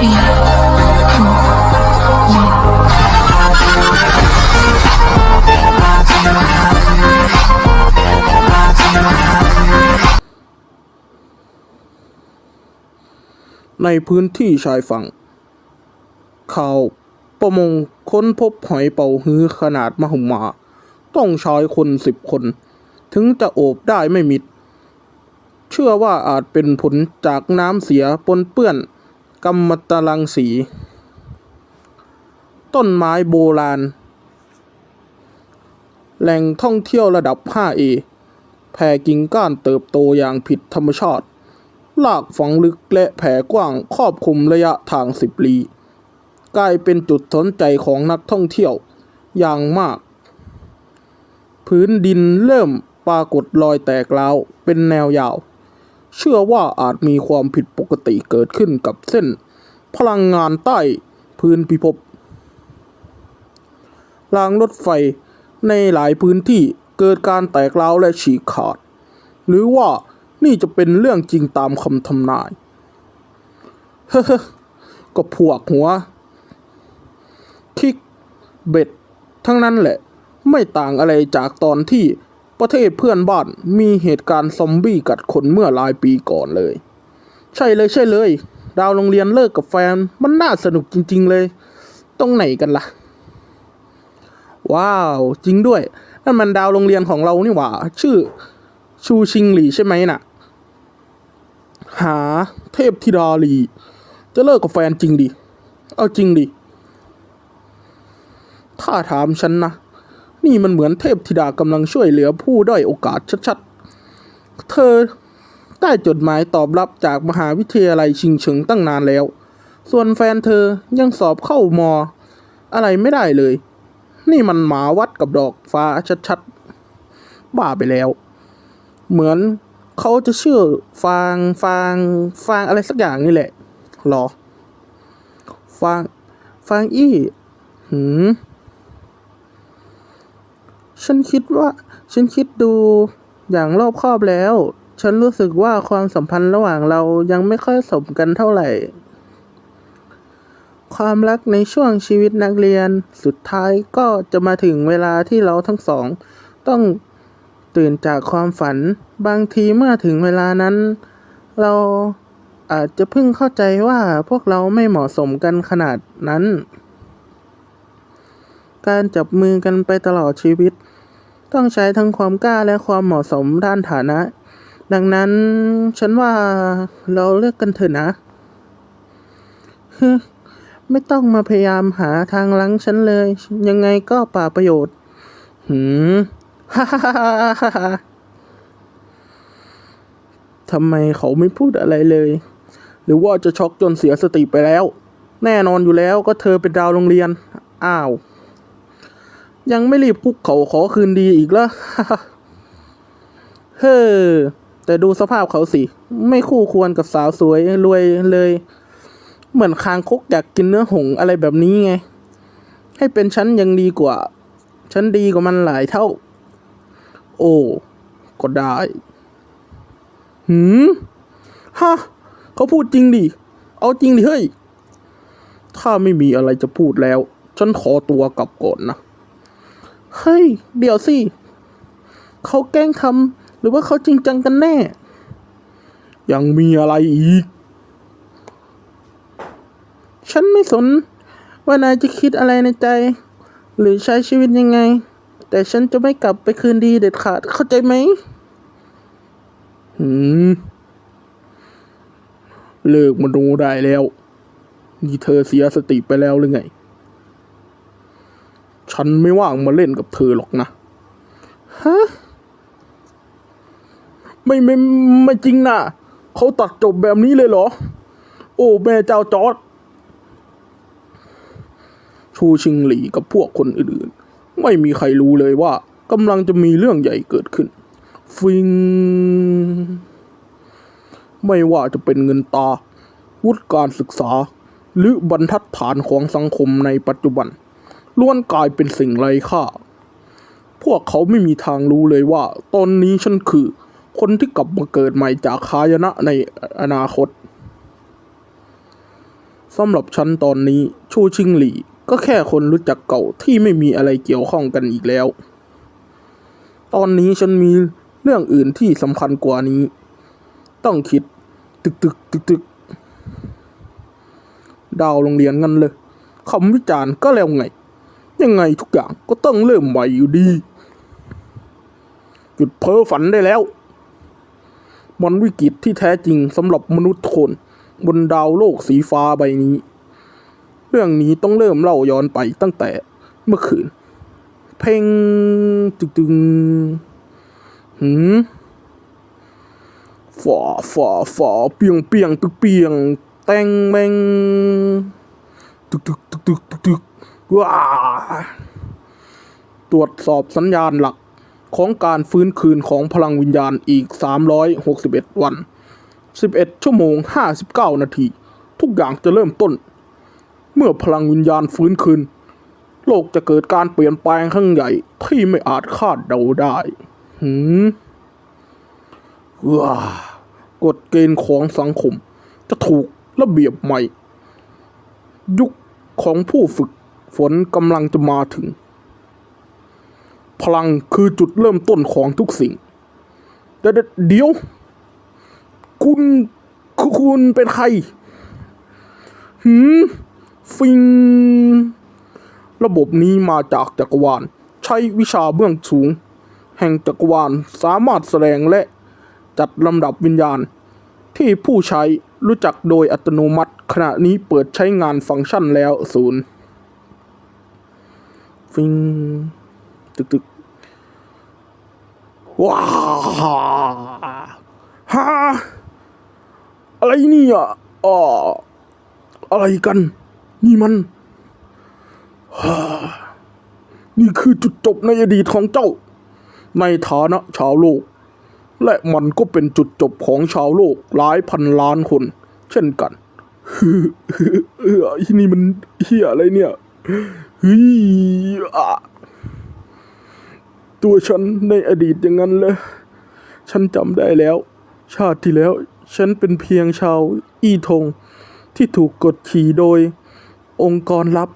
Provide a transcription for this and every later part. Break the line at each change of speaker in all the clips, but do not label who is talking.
ในพื้นที่ชายฝั่ง ข่าวประมงค้นพบหอยเป่าฮื้อขนาดมหึมา ต้องใช้คนสิบคน ถึงจะโอบได้ไม่มิด เชื่อว่าอาจเป็นผลจากน้ำเสียปนเปื้อน กำมตรังสี ต้นไม้โบราณ แหล่งท่องเที่ยวระดับ 5A แผ่กิ่งก้านเติบโตอย่างผิดธรรมชาติลากฝังลึกและแผ่กว้างครอบคลุมระยะทางสิบลี้กลายเป็นจุดสนใจของนักท่องเที่ยวอย่างมาก พื้นดินเริ่มปรากฏรอยแตกร้าวเป็นแนวยาว เชื่อว่าอาจมีความผิดปกติเกิดขึ้นกับเส้น พลังงานใต้พื้นพิภพรางรถไฟในหลายพื้นที่เกิดการแตกร้าวและฉีกขาด หรือว่านี่จะเป็นเรื่องจริงตามคำทำนาย เฮ้อก็พวกหัว คิกเบ็ด ทั้งนั้นแหละ ไม่ต่างอะไรจากตอนที่ ประเทศเพื่อนบ้านมีเหตุการณ์ซอมบี้กัดคนเมื่อหลายปีก่อนเลย ใช่เลยใช่เลย ดาวโรงเรียนเลิกกับแฟน มันน่าสนุกจริง ๆ เลย ตรงไหนกันล่ะ ว้าว จริงด้วย นั่นมันดาวโรงเรียนของเรานี่หว่า ชื่อชูชิงหลีใช่ไหมน่ะ หาเทพธิดาลี จะเลิกกับแฟนจริงดิ เอาจริงดิ ถ้าถามฉันนะ นี่มันเหมือนเทพธิดากำลังช่วยเหลือผู้ด้อยโอกาสชัดๆ เธอได้จดหมายตอบรับจากมหาวิทยาลัยชิงเฉิงตั้งนานแล้ว ส่วนแฟนเธอยังสอบเข้ามอ อะไรไม่ได้เลย นี่มันหมาวัดกับดอกฟ้าชัดๆ บ้าไปแล้ว เหมือนเขาจะเชื่อฟางฟางฟางอะไรสักอย่างนี่แหละหรอ ฟาง ฟางอี้หืม ฉันคิดว่า ฉันคิดดูอย่างรอบคอบแล้ว ฉันรู้สึกว่าความสัมพันธ์ระหว่างเรายังไม่ค่อยสมกันเท่าไหร่ ความรักในช่วงชีวิตนักเรียนสุดท้ายก็จะมาถึงเวลาที่เราทั้งสอง ต้องตื่นจากความฝัน บางทีเมื่อถึงเวลานั้น เราอาจจะเพิ่งเข้าใจว่าพวกเราไม่เหมาะสมกันขนาดนั้น การจับมือกันไปตลอดชีวิต ต้องใช้ทั้งความกล้าและความเหมาะสมด้านฐานะ ดังนั้นฉันว่าเราเลือกกันเถอะนะฮึไม่ต้องมาพยายามหาทางลังฉันเลย ยังไงก็ป่าประโยชน์ หืมฮ่าฮ่าฮ่าฮ่าฮ่าทำไมเขาไม่พูดอะไรเลย หรือว่าจะช็อกจนเสียสติไปแล้ว แน่นอนอยู่แล้วก็เธอเป็นดาวโรงเรียน อ้าว ยังไม่รีบคุกเขาขอคืนดีอีกล้วเฮ้อแต่ดูสภาพเขาสิ ไม่คู่ควรกับสาวสวยรวยเลย เหมือนคางคกอยากกินเนื้อหงอะไรแบบนี้ไง ให้เป็นฉันยังดีกว่า ฉันดีกว่ามันหลายเท่า โอ้ก็ได้หืมฮะเขาพูดจริงดิ เอาจริงดิเฮ้ย ถ้าไม่มีอะไรจะพูดแล้ว ฉันขอตัวกลับก่อนนะ เฮ้ย เดี๋ยวสิเขาแกล้งทำหรือว่าเขาจริงจังกันแน่ ยังมีอะไรอีก ฉันไม่สน ว่านายจะคิดอะไรในใจ หรือใช้ชีวิตยังไง แต่ฉันจะไม่กลับไปคืนดีเด็ดขาดเข้าใจไหมหืมเลิกมาดูได้แล้วนี่เธอเสียสติไปแล้วหรือไง ฉันไม่ว่างมาเล่นกับเธอหรอกนะ ฮะ ไม่ไม่ไม่จริงนะเขาตัดจบแบบนี้เลยเหรอ โอ้ แม่เจ้าจอร์ดชูชิงหลีกับพวกคนอื่นๆ ไม่มีใครรู้เลยว่ากำลังจะมีเรื่องใหญ่เกิดขึ้น ฟิง ไม่ว่าจะเป็นเงินตา วุฒิการศึกษา หรือบรรทัดฐานของสังคมในปัจจุบัน ล้วนกลายเป็นสิ่งไร้ค่า พวกเขาไม่มีทางรู้เลยว่า ตอนนี้ฉันคือ คนที่กลับมาเกิดใหม่จากคายนะในอนาคตสำหรับฉันตอนนี้ชูชิงหลี่ก็แค่คนรู้จักเก่าที่ไม่มีอะไรเกี่ยวข้องกันอีกแล้ว ตอนนี้ฉันมีเรื่องอื่นที่สำคัญกว่านี้ ต้องคิด ตึกตึกตึกตึกดาวโรงเรียนงั้นเลยคำวิจารณ์ก็แล้วไง ยังไงทุกอย่างก็ต้องเริ่มใหม่อยู่ดี หยุดเพ้อฝันได้แล้ว มันวิกฤตที่แท้จริงสำหรับมนุษย์คน บนดาวโลกสีฟ้าใบนี้ เรื่องนี้ต้องเริ่มเล่าย้อนไปตั้งแต่เมื่อคืน เพลงตึกตึงหืมฝาฝาฝาเปียงเปียงตึกเปียง แตงแมงตึกตึกตึกตึกตึก ว้าตรวจสอบสัญญาณหลักของการฟื้นคืนของพลังวิญญาณอีก 361 วัน 11 ชั่วโมง 59 นาที ทุกอย่างจะเริ่มต้น เมื่อพลังวิญญาณฟื้นคืน โลกจะเกิดการเปลี่ยนแปลงครั้งใหญ่ที่ไม่อาจคาดเดาได้หืมว้ากฎเกณฑ์ของสังคมจะถูกระเบียบใหม่ ยุคของผู้ฝึก ฝนกำลังจะมาถึง พลังคือจุดเริ่มต้นของทุกสิ่ง แต่เดี๋ยว คุณคุณเป็นใคร หืม ฟิง ระบบนี้มาจากจักรวาล ใช้วิชาเบื้องสูง แห่งจักรวาลสามารถแสดงและจัดลำดับวิญญาณ ที่ผู้ใช้รู้จักโดยอัตโนมัติ ขณะนี้เปิดใช้งานฟังก์ชันแล้วศูนย์ ฟิงตึกตึกว้าฮาอะไรนี่อะออะไรกัน นี่มันฮ่านี่คือจุดจบในอดีตของเจ้า ในฐานะชาวโลก และมันก็เป็นจุดจบของชาวโลกหลายพันล้านคน เช่นกันเออไอ้นี่มันเฮียอะไรเนี่ย ฮ้ยตัวฉันในอดีตอย่างนั้นเลย ฉันจำได้แล้ว ชาติที่แล้ว ฉันเป็นเพียงชาวอีทง ที่ถูกกดขี่โดย องค์กรลับ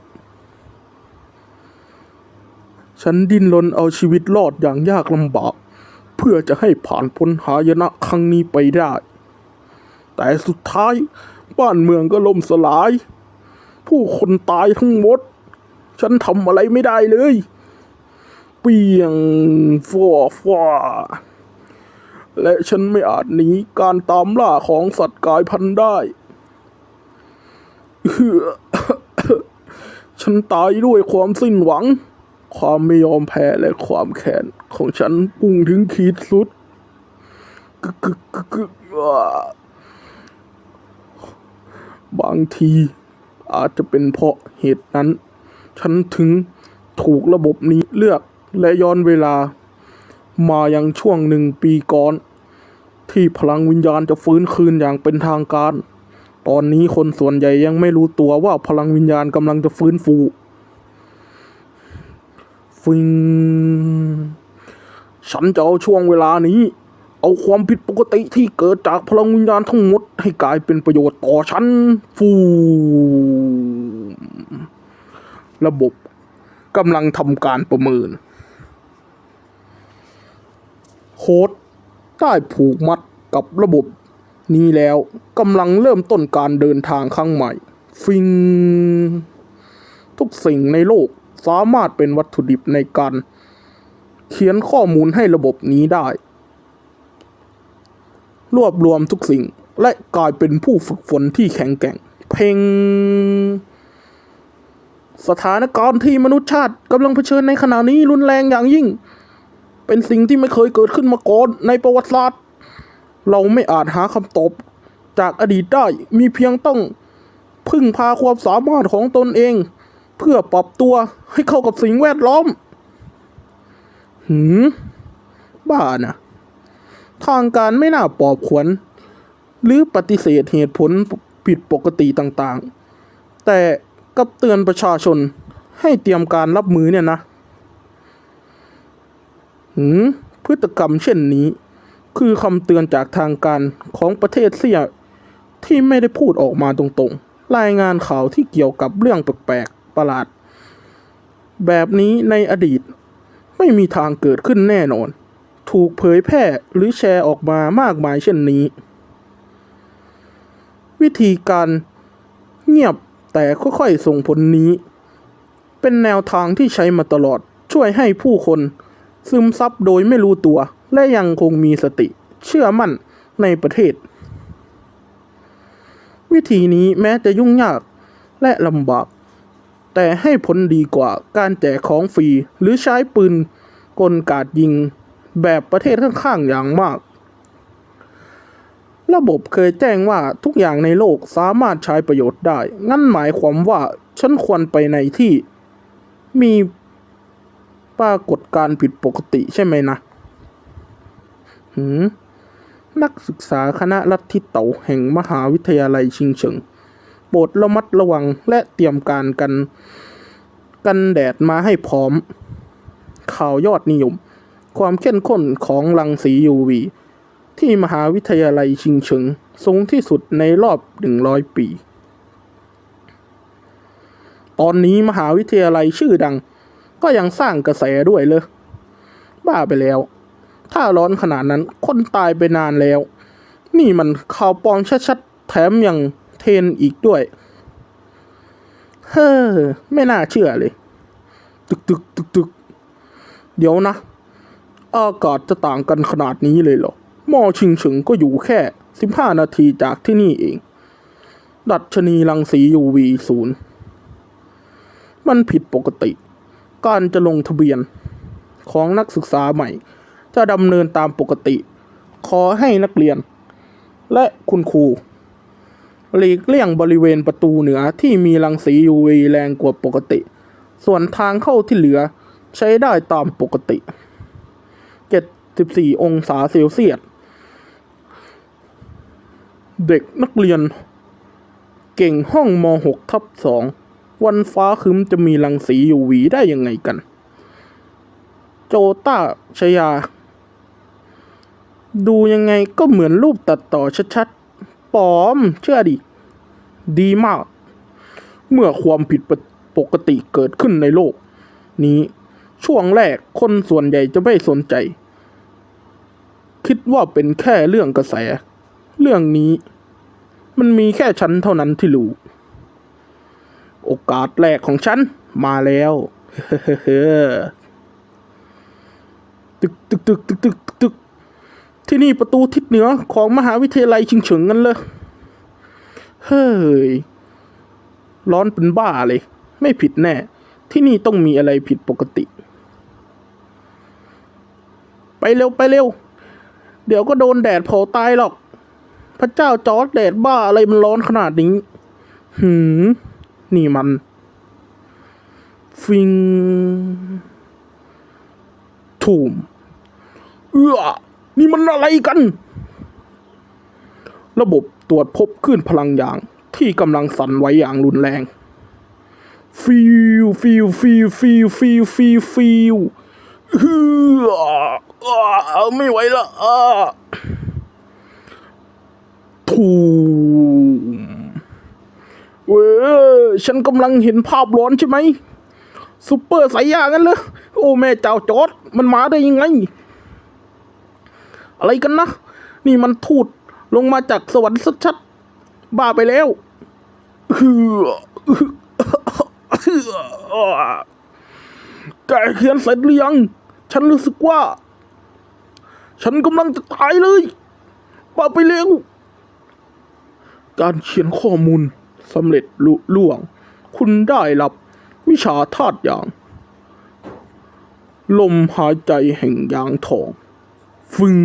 ฉันดิ้นรนเอาชีวิตรอดอย่างยากลำบาก เพื่อจะให้ผ่านพ้นหายนะครั้งนี้ไปได้ แต่สุดท้าย บ้านเมืองก็ล่มสลาย ผู้คนตายทั้งหมด ฉันทำอะไรไม่ได้เลย เปียงฟัวฟัวและฉันไม่อาจหนีการตามล่าของสัตว์กายพันธุ์ได้ ฉันตายด้วยความสิ้นหวัง ความไม่ยอมแพ้และความแค้นของฉันพุ่งถึงขีดสุดกึกกึกกบางทีอาจจะเป็นเพราะเหตุนั้น ฉันถึงถูกระบบนี้เลือกและย้อนเวลา มายังช่วงหนึ่งปีก่อน ที่พลังวิญญาณจะฟื้นคืนอย่างเป็นทางการ ตอนนี้คนส่วนใหญ่ยังไม่รู้ตัวว่าพลังวิญญาณกำลังจะฟื้นฟูฟิงฉันจะเอาช่วงเวลานี้ เอาความผิดปกติที่เกิดจากพลังวิญญาณทั้งหมดให้กลายเป็นประโยชน์ต่อฉัน ฟู ระบบกำลังทำการประเมินโค้ดได้ผูกมัดกับระบบนี้แล้วกำลังเริ่มต้นการเดินทางครั้งใหม่ ฟิง ทุกสิ่งในโลกสามารถเป็นวัตถุดิบในการ เขียนข้อมูลให้ระบบนี้ได้ รวบรวมทุกสิ่งและกลายเป็นผู้ฝึกฝนที่แข็งแกร่ง เพลง สถานการณ์ที่มนุษยชาติกำลังเผชิญในขณะนี้รุนแรงอย่างยิ่ง เป็นสิ่งที่ไม่เคยเกิดขึ้นมาก่อนในประวัติศาสตร์ เราไม่อาจหาคำตอบจากอดีตได้มีเพียงต้องพึ่งพาความสามารถของตนเอง เพื่อปรับตัวให้เข้ากับสิ่งแวดล้อม หืม บ้านะ ทางการไม่น่าปอบขวัญหรือปฏิเสธเหตุผลผิดปกติต่างๆ แต่ กลับเตือนประชาชนให้เตรียมการรับมือเนี่ยนะหืมพฤติกรรมเช่นนี้ คือคำเตือนจากทางการของประเทศเสียที่ไม่ได้พูดออกมาตรงๆ รายงานข่าวที่เกี่ยวกับเรื่องแปลกๆ ประหลาด แบบนี้ในอดีตไม่มีทางเกิดขึ้นแน่นอน ถูกเผยแพร่หรือแชร์ออกมามากมายเช่นนี้ วิธีการเงียบ แต่ค่อยๆส่งผลนี้ เป็นแนวทางที่ใช้มาตลอดช่วยให้ผู้คน ซึมซับโดยไม่รู้ตัว และยังคงมีสติ เชื่อมั่นในประเทศ วิธีนี้แม้จะยุ่งยากและลำบาก แต่ให้ผลดีกว่าการแจกของฟรีหรือใช้ปืนกลกาดยิงแบบประเทศข้างๆอย่างมาก ระบบเคยแจ้งว่าทุกอย่างในโลกสามารถใช้ประโยชน์ได้ งั้นหมายความว่าฉันควรไปในที่ มีปรากฏการณ์ผิดปกติใช่ไหมนะหืมนักศึกษาคณะลัทธิเต๋าแห่งมหาวิทยาลัยชิงเฉิงโปรดระมัดระวังและเตรียมการกัน กันแดดมาให้พร้อม ข่าวยอดนิยม ความเข้มข้นของรังสี UV ที่มหาวิทยาลัยชิงเฉิงสูงที่สุดในรอบหนึ่งร้อยปี ตอนนี้มหาวิทยาลัยชื่อดัง ก็ยังสร้างกระแสด้วยเลย บ้าไปแล้ว ถ้าร้อนขนาดนั้นคนตายไปนานแล้ว นี่มันข่าวปลอมชัดๆ แถมยังเทนอีกด้วย เฮ้อ ไม่น่าเชื่อเลย ตึกตึกตึกตึกเดี๋ยวนะ อากาศจะต่างกันขนาดนี้เลยเหรอ มอชิงเฉิงก็อยู่แค่ 15 นาทีจากที่นี่เอง ดัชนีรังสี UV ศูนย์มันผิดปกติ การจะลงทะเบียนของนักศึกษาใหม่ จะดำเนินตามปกติ ขอให้นักเรียน และคุณครูหลีกเลี่ยงบริเวณประตูเหนือที่มีรังสี UV แรงกว่าปกติ ส่วนทางเข้าที่เหลือใช้ได้ตามปกติ 74 องศาเซลเซียส เด็กนักเรียน เก่งห้องม .6 ทับ2วันฟ้าคึ้มจะมีรังสี UV ได้ยังไงกัน โจต้าชยา ดูยังไงก็เหมือนรูปตัดต่อชัดๆปลอมเชื่อดิ ดีมาก เมื่อความผิดปกติเกิดขึ้นในโลก นี้ช่วงแรกคนส่วนใหญ่จะไม่สนใจ คิดว่าเป็นแค่เรื่องกระแส เรื่องนี้ มันมีแค่ฉันเท่านั้นที่รู้ โอกาสแรกของฉันมาแล้วตึกตึกตึกตึกตึกตึกตึกที่นี่ประตูทิศเหนือของมหาวิทยาลัยชิงเฉิงกันเลย เฮ้ย ร้อนเป็นบ้าเลย ไม่ผิดแน่ ที่นี่ต้องมีอะไรผิดปกติ ไปเร็วไปเร็ว เดี๋ยวก็โดนแดดเผาตายหรอก พระเจ้าจอร์ดแดดบ้าอะไรมันร้อนขนาดนี้ หืม นี่มัน ฟิงถูมเอื้อ นี่มันอะไรกัน ระบบตรวจพบคลื่นพลังอย่างที่กำลังสั่นไหวอย่างรุนแรง ฟิวฟิวฟิวฟิวฟิวฟิวฟิวเฮืออ่าไม่ไหวละอ่า ถูมเว้ยฉันกำลังเห็นภาพร้อนใช่ไหมซุปเปอร์สายยางั้นเลยโอ้แม่เจ้าจอดมันมาได้ยังไง อะไรกันนะ นี่มันทูดลงมาจากสวรรค์ชัดๆบ้าไปแล้วเฮือเฮือแกเขียนเสร็จหรือยัง ฉันรู้สึกว่า ฉันกำลังจะตายเลยบ้าไปแล้ว การเขียนข้อมูลสำเร็จลุล่วง คุณได้รับวิชาธาตุอย่าง ลมหายใจแห่งยางทอง ฟึง